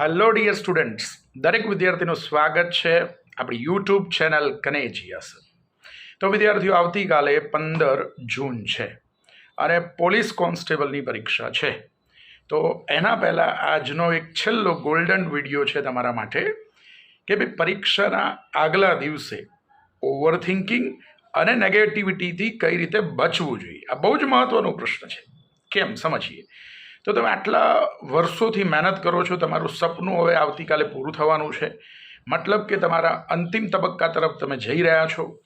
Hello dear students દરેક વિદ્યાર્થીનું સ્વાગત છે આપણી યુટ્યુબ ચેનલ કનેજિયસ તો વિદ્યાર્થીઓ, આવતીકાલે પંદર જૂન છે અને પોલીસ કોન્સ્ટેબલની પરીક્ષા છે. તો એના પહેલાં આજનો એક છેલ્લો ગોલ્ડન વીડિયો છે તમારા માટે કે ભાઈ પરીક્ષાના આગલા દિવસે ઓવર થિંકિંગ અને નેગેટિવિટીથી કઈ રીતે બચવું જોઈએ? આ બહુ જ મહત્ત્વનો પ્રશ્ન છે. કેમ? સમજીએ. તો તમે આટલા વર્ષોથી મહેનત કરો છો, તમારું સપનું હવે આવતીકાલે પૂરું થવાનું છે. મતલબ કે તમારા અંતિમ તબક્કા તરફ તમે જઈ રહ્યા છો.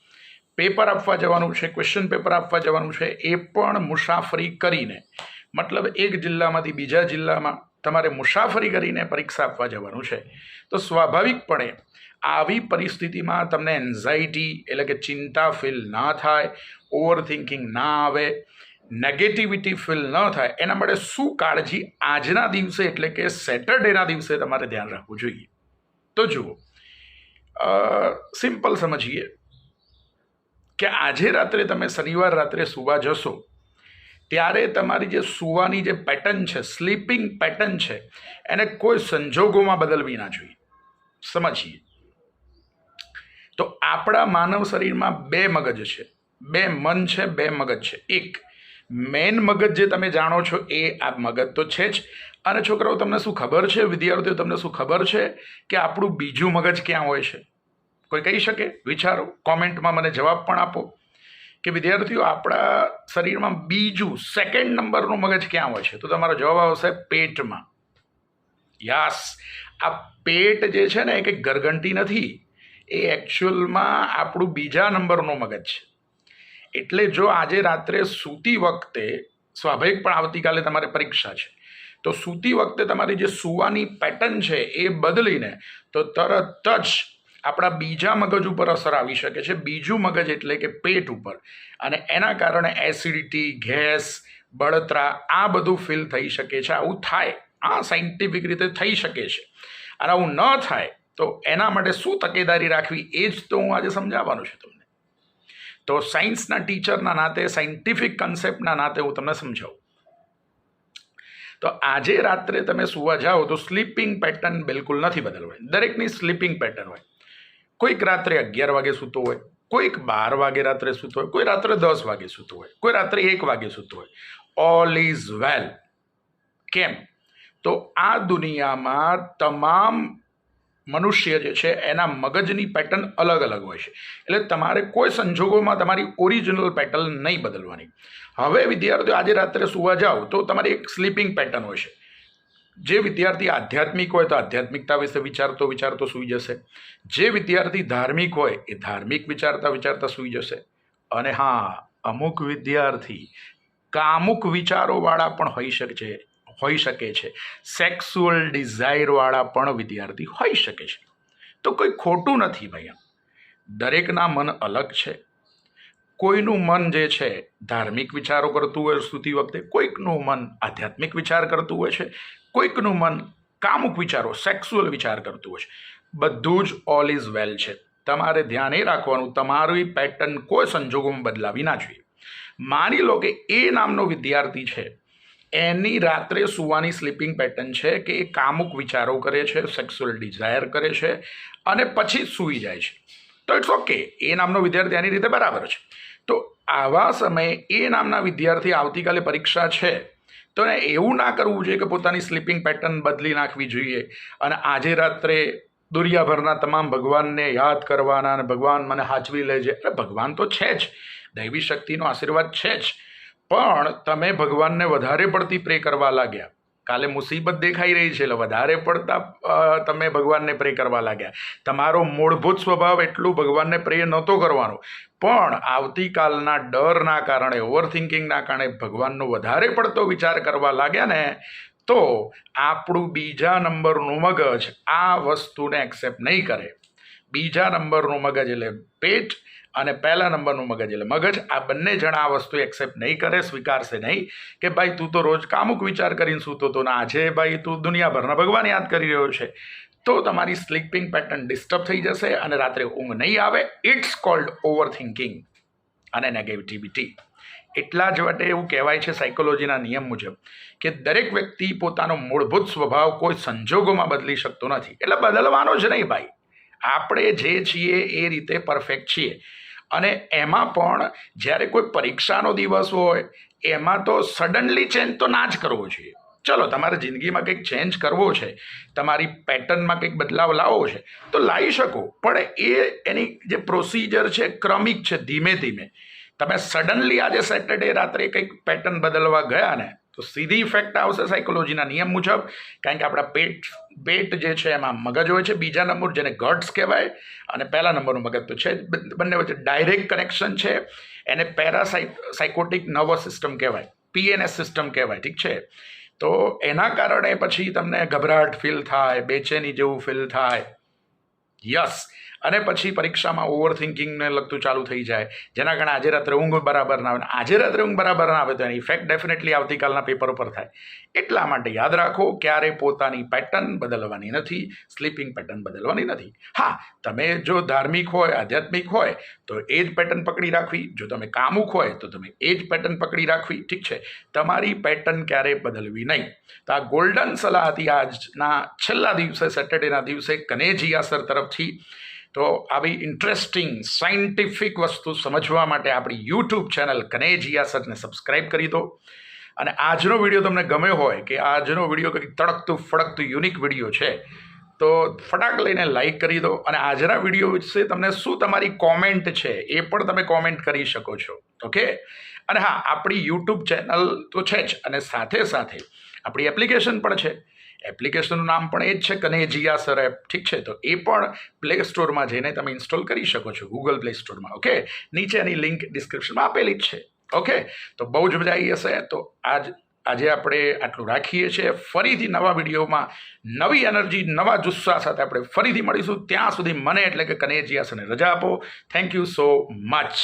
પેપર આપવા જવાનું છે ક્વેશ્ચન પેપર આપવા જવાનું છે, એ પણ મુસાફરી કરીને. મતલબ એક જિલ્લામાંથી બીજા જિલ્લામાં તમારે મુસાફરી કરીને પરીક્ષા આપવા જવાનું છે. તો સ્વાભાવિકપણે આવી પરિસ્થિતિમાં તમને એન્ઝાઇટી એટલે કે ચિંતા ફીલ ના થાય ઓવર થિંકિંગ ના આવે. નેગેટિવિટી ફીલ ન થાય, એના માટે શું કાળજી આજના દિવસે એટલે કે સેટરડેના દિવસે તમારે ધ્યાન રાખવું જોઈએ. તો જુઓ સિમ્પલ સમજીએ કે આજે રાત્રે તમે શનિવાર રાત્રે સુવા જશો, ત્યારે તમારી જે સુવાની જે પેટર્ન છે સ્લીપિંગ પેટર્ન છે, એને કોઈ સંજોગોમાં બદલવી ના જોઈએ. સમજીએ. તો આપણા માનવ શરીરમાં બે મગજ છે, બે મન છે, બે મગજ છે. એક મેન મગજ જે તમે જાણો છો એ આ મગજ તો છે જ. અને છોકરાઓ, તમને શું ખબર છે? વિદ્યાર્થીઓ, તમને શું ખબર છે કે આપણું બીજું મગજ ક્યાં હોય છે? કોઈ કહી શકે? વિચારો. કોમેન્ટમાં મને જવાબ પણ આપો. કે વિદ્યાર્થીઓ, આપણા શરીરમાં બીજું સેકન્ડ નંબરનું મગજ ક્યાં હોય છે? તો તમારો જવાબ આવશે પેટમાં. યાસ. આ પેટ જે છે ને એ કંઈક ગરગંટી નથી. એ એકચ્યુઅલમાં આપણું બીજા નંબરનું મગજ છે. એટલે જો આજે રાત્રે સૂતી વખતે, સ્વાભાવિક પણ આવતીકાલે તમારે પરીક્ષા છે, તો સૂતી વખતે તમારી જે સૂવાની પેટર્ન છે એ બદલીને, તો તરત જ આપણા બીજા મગજ ઉપર અસર આવી શકે છે, બીજું મગજ એટલે કે પેટ ઉપર. અને એના કારણે એસિડિટી ગેસ, બળતરા, આ બધું ફીલ થઈ શકે છે, આવું થાય, આ સાયન્ટિફિક રીતે થઈ શકે છે. અને આવું ન થાય, તો એના માટે શું તકેદારી રાખવી, એ જ તો હું આજે સમજાવવાનું છું તમને. તો સાયન્સના ટીચરના નાતે, સાયન્ટિફિક કન્સેપ્ટના નાતે હું તમને સમજાવું. તો આજે રાત્રે તમે સુવા જાઓ તો સ્લીપિંગ પેટર્ન બિલકુલ નથી બદલવાની દરેકની સ્લીપિંગ પેટર્ન હોય. કોઈક રાત્રે અગિયાર વાગે સૂતો હોય, કોઈક બાર વાગે રાત્રે સૂતો હોય, કોઈ રાત્રે દસ વાગે સૂતો હોય, કોઈ રાત્રે એક વાગે સૂતો હોય. ઓલ ઇઝ વેલ કેમ? તો આ દુનિયામાં તમામ મનુષ્ય જે છે, એના મગજની પેટર્ન અલગ અલગ હોય છે. એટલે તમારે કોઈ સંજોગોમાં તમારી ઓરિજિનલ પેટર્ન નહીં બદલવાની. હવે વિદ્યાર્થીઓ, આજે રાત્રે સુવા જાઓ તો તમારી એક સ્લીપિંગ પેટર્ન હોય છે. જે વિદ્યાર્થી આધ્યાત્મિક હોય તો આધ્યાત્મિકતા વિશે વિચારતો વિચારતો સૂઈ જશે. જે વિદ્યાર્થી ધાર્મિક હોય એ ધાર્મિક વિચારતા વિચારતા સૂઈ જશે. અને હા, અમુક વિદ્યાર્થી કામુક વિચારોવાળા પણ હોઈ શકે છે. હોઈ શકે છે. સેક્સ્યુઅલ ડિઝાયરવાળા પણ વિદ્યાર્થી હોઈ શકે છે. તો કોઈ ખોટું નથી ભૈયા દરેકના મન અલગ છે. કોઈનું મન જે છે, ધાર્મિક વિચારો કરતું હોય સ્તુતિ વખતે, કોઈકનું મન આધ્યાત્મિક વિચાર કરતું હોય છે, કોઈકનું મન કામુક વિચારો સેક્સ્યુઅલ વિચાર કરતું હોય છે. બધું જ ઓલ ઇઝ વેલ છે. તમારે ધ્યાન એ રાખવાનું, તમારી પેટર્ન કોઈ સંજોગોમાં બદલાવી ના જોઈએ. માની લો કે એ નામનો વિદ્યાર્થી છે એની રાત્રે સુવાની સ્લીપિંગ પેટર્ન છે કે એ કામુક વિચારો કરે છે સેક્સ્યુઅલ ડિઝાયર કરે છે અને પછી સૂઈ જાય છે. તો ઇટ્સ ઓકે એ નામનો વિદ્યાર્થી આની રીતે બરાબર છે. તો આવા સમયે એ નામના વિદ્યાર્થી આવતીકાલે પરીક્ષા છે, તો એને એવું ના કરવું જોઈએ કે પોતાની સ્લીપિંગ પેટર્ન બદલી નાખવી જોઈએ અને આજે રાત્રે દુનિયાભરના તમામ ભગવાનને યાદ કરવાના અને ભગવાન મને હાચવી લેજે. અરે ભગવાન તો છે જ. દૈવી શક્તિનો આશીર્વાદ છે જ. પણ તમે ભગવાનને વધારે પડતી પ્રે કરવા લાગ્યા. કાલે મુસીબત દેખાઈ રહી છે, એટલે વધારે પડતા તમે ભગવાનને પ્રે કરવા લાગ્યા. તમારો મૂળભૂત સ્વભાવ એટલું ભગવાનને પ્રે નહોતો કરવાનો. પણ આવતીકાલના ડરના કારણે ઓવરથિંકિંગના કારણે ભગવાનનો વધારે પડતો વિચાર કરવા લાગ્યા ને, તો આપણું બીજા નંબરનું મગજ આ વસ્તુને એક્સેપ્ટ નહીં કરે. બીજા નંબરનું મગજ એટલે પેટ અને પહેલા નંબરનું મગજ એટલે મગજ. આ બંને જણા આ વસ્તુ એક્સેપ્ટ નહીં કરે, સ્વીકારશે નહીં કે ભાઈ તું તો રોજ કામુક વિચાર કરીને સૂતો તો ના આજે ભાઈ તું દુનિયાભરના ભગવાન યાદ કરી રહ્યો છે. તો તમારી સ્લીપિંગ પેટર્ન ડિસ્ટર્બ થઈ જશે અને રાત્રે ઊંઘ નહીં આવે. ઇટ્સ કોલ્ડ ઓવર થિંકિંગ અને નેગેટિવિટી એટલા જ માટે એવું કહેવાય છે સાયકોલોજીના નિયમ મુજબ કે દરેક વ્યક્તિ પોતાનો મૂળભૂત સ્વભાવ કોઈ સંજોગોમાં બદલી શકતો નથી. એટલે બદલવાનો જ નહીં ભાઈ. આપણે જે છીએ એ રીતે પરફેક્ટ છીએ. અને એમાં પણ જ્યારે કોઈ પરીક્ષાનો દિવસ હોય, એમાં તો સડનલી ચેન્જ તો ના જ કરવો જોઈએ. ચલો, તમારે જિંદગીમાં કંઈક ચેન્જ કરવો છે, તમારી પેટર્નમાં કંઈક બદલાવ લાવવો છે, તો લાવી શકો. પણ એ એની જે પ્રોસિજર છે, ક્રમિક છે, ધીમે ધીમે. તમે સડનલી આજે સેટરડે રાત્રે કંઈક પેટર્ન બદલવા ગયા ને તો સીધી ઇફેક્ટ આવશે સાયકોલોજીના નિયમ મુજબ, કારણ કે આપણા પેટ પેટ જે છે એમાં મગજ હોય છે, બીજા નંબર જેને ગટ્સ કહેવાય, અને પહેલા નંબરનું મગજ તો છે બંને વચ્ચે ડાયરેક્ટ કનેક્શન છે. એને પેરાસાઈ સાયકોટિક નર્વસ સિસ્ટમ કહેવાય. પીએનએસ સિસ્ટમ કહેવાય, ઠીક છે? તો એના કારણે પછી તમને ગભરાટ ફીલ થાય, બેચેની જેવું ફીલ થાય. યસ અને પછી પરીક્ષામાં ઓવર થિંકિંગને લગતું ચાલુ થઈ જાય. જેના કારણે આજે રાત્રે ઊંઘ બરાબર ના આવે. આજે રાત્રે ઊંઘ બરાબર ના આવે તો એની ઇફેક્ટ ડેફિનેટલી આવતીકાલના પેપર ઉપર થાય. એટલા માટે યાદ રાખો, ક્યારે પોતાની પેટર્ન બદલવાની નથી સ્લીપિંગ પેટર્ન બદલવાની નથી. હા, તમે જો ધાર્મિક હોય, આધ્યાત્મિક હોય, તો એ જ પેટર્ન પકડી રાખવી. જો તમે કામુક હોય, તો તમે એ જ પેટર્ન પકડી રાખવી. ઠીક છે? તમારી પેટર્ન ક્યારેય બદલવી નહીં. તો આ ગોલ્ડન સલાહ હતી આજના છેલ્લા દિવસે સેટરડેના દિવસે કનેજી અસર તરફથી. તો આવી ઇન્ટરેસ્ટિંગ સાયન્ટિફિક વસ્તુ સમજવા માટે આપણી યુટ્યુબ ચેનલ કનેજીયા સરને સબસ્ક્રાઇબ કરી દો. અને આજનો વીડિયો તમને ગમે હોય કે આજનો વીડિયો કંઈક તડકતું ફડકતું યુનિક વીડિયો છે, તો ફટાક લઈને લાઈક કરી દો અને આજના વીડિયો વિશે તમને શું તમારી કોમેન્ટ છે એ પણ તમે કોમેન્ટ કરી શકો છો. ઓકે અને હા, આપણી યુટ્યુબ ચેનલ તો છે જ અને સાથે સાથે આપણી એપ્લિકેશન પણ છે. એપ્લિકેશનનું નામ પણ એ જ છે કનેજીયા સર એપ. ઠીક છે? તો એ પણ પ્લે સ્ટોરમાં જઈને તમે ઇન્સ્ટોલ કરી શકો છો ગૂગલ પ્લે સ્ટોરમાં, ઓકે? નીચે એની લિંક ડિસ્ક્રિપ્શનમાં આપેલી જ છે, ઓકે? તો બહુ જ મજા આવી હશે. તો આજ, આજે આપણે આટલું રાખીએ છીએ. ફરીથી નવા વિડીયોમાં નવી એનર્જી, નવા જુસ્સા સાથે આપણે ફરીથી મળીશું. ત્યાં સુધી મને એટલે કે કનેજીયા સરને રજા આપો. Thank you so much